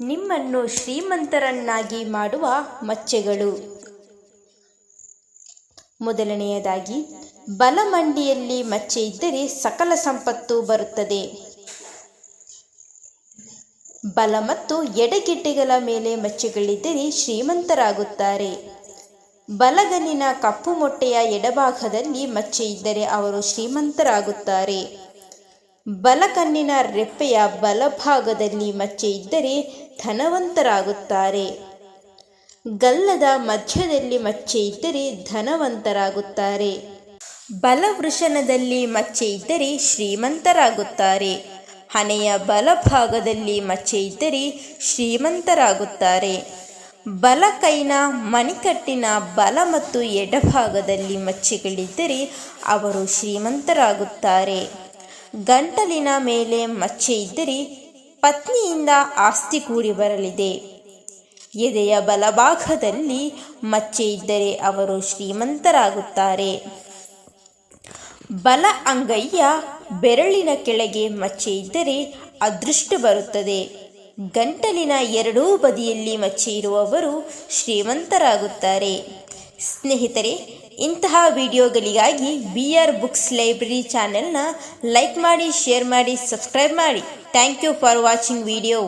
ನಿಮ್ಮನ್ನು ಶ್ರೀಮಂತರನ್ನಾಗಿ ಮಾಡುವ ಮಚ್ಚೆಗಳು. ಮೊದಲನೆಯದಾಗಿ, ಬಲಮಂಡಿಯಲ್ಲಿ ಮಚ್ಚೆ ಇದ್ದರೆ ಸಕಲ ಸಂಪತ್ತು ಬರುತ್ತದೆ. ಬಲ ಮತ್ತು ಎಡಗೆಡ್ಡೆಗಳ ಮೇಲೆ ಮಚ್ಚೆಗಳಿದ್ದರೆ ಶ್ರೀಮಂತರಾಗುತ್ತಾರೆ. ಬಲಗಲಿನ ಕಪ್ಪು ಮೊಟ್ಟೆಯ ಎಡಭಾಗದಲ್ಲಿ ಮಚ್ಚೆ ಇದ್ದರೆ ಅವರು ಶ್ರೀಮಂತರಾಗುತ್ತಾರೆ. ಬಲಕಣ್ಣಿನ ರೆಪ್ಪೆಯ ಬಲಭಾಗದಲ್ಲಿ ಮಚ್ಚೆ ಇದ್ದರೆ ಧನವಂತರಾಗುತ್ತಾರೆ. ಗಲ್ಲದ ಮಧ್ಯದಲ್ಲಿ ಮಚ್ಚೆ ಇದ್ದರೆ ಧನವಂತರಾಗುತ್ತಾರೆ. ಬಲವೃಷಣದಲ್ಲಿ ಮಚ್ಚೆ ಇದ್ದರೆ ಶ್ರೀಮಂತರಾಗುತ್ತಾರೆ. ಹಣೆಯ ಬಲಭಾಗದಲ್ಲಿ ಮಚ್ಚೆ ಇದ್ದರೆ ಶ್ರೀಮಂತರಾಗುತ್ತಾರೆ. ಬಲಕೈನ ಮಣಿಕಟ್ಟಿನ ಬಲ ಮತ್ತು ಎಡಭಾಗದಲ್ಲಿ ಮಚ್ಚೆಗಳಿದ್ದರೆ ಅವರು ಶ್ರೀಮಂತರಾಗುತ್ತಾರೆ. ಗಂಟಲಿನ ಮೇಲೆ ಮಚ್ಚೆ ಇದ್ದರೆ ಪತ್ನಿಯಿಂದ ಆಸ್ತಿ ಕೂಡಿ ಬರಲಿದೆ. ಎದೆಯ ಬಲಭಾಗದಲ್ಲಿ ಮಚ್ಚೆ ಇದ್ದರೆ ಅವರು ಶ್ರೀಮಂತರಾಗುತ್ತಾರೆ. ಬಲ ಅಂಗೈಯ ಬೆರಳಿನ ಕೆಳಗೆ ಮಚ್ಚೆ ಇದ್ದರೆ ಅದೃಷ್ಟ ಬರುತ್ತದೆ. ಗಂಟಲಿನ ಎರಡೂ ಬದಿಯಲ್ಲಿ ಮಚ್ಚೆ ಇರುವವರು ಶ್ರೀಮಂತರಾಗುತ್ತಾರೆ. ಸ್ನೇಹಿತರೆ, ಇಂತಹ ವಿಡಿಯೋಗಳಿಗಾಗಿ ಬಿ ಆರ್ ಬುಕ್ಸ್ ಲೈಬ್ರರಿ ಚಾನೆಲ್ನ ಲೈಕ್ ಮಾಡಿ, ಶೇರ್ ಮಾಡಿ, ಸಬ್ಸ್ಕ್ರೈಬ್ ಮಾಡಿ. Thank you for watching video.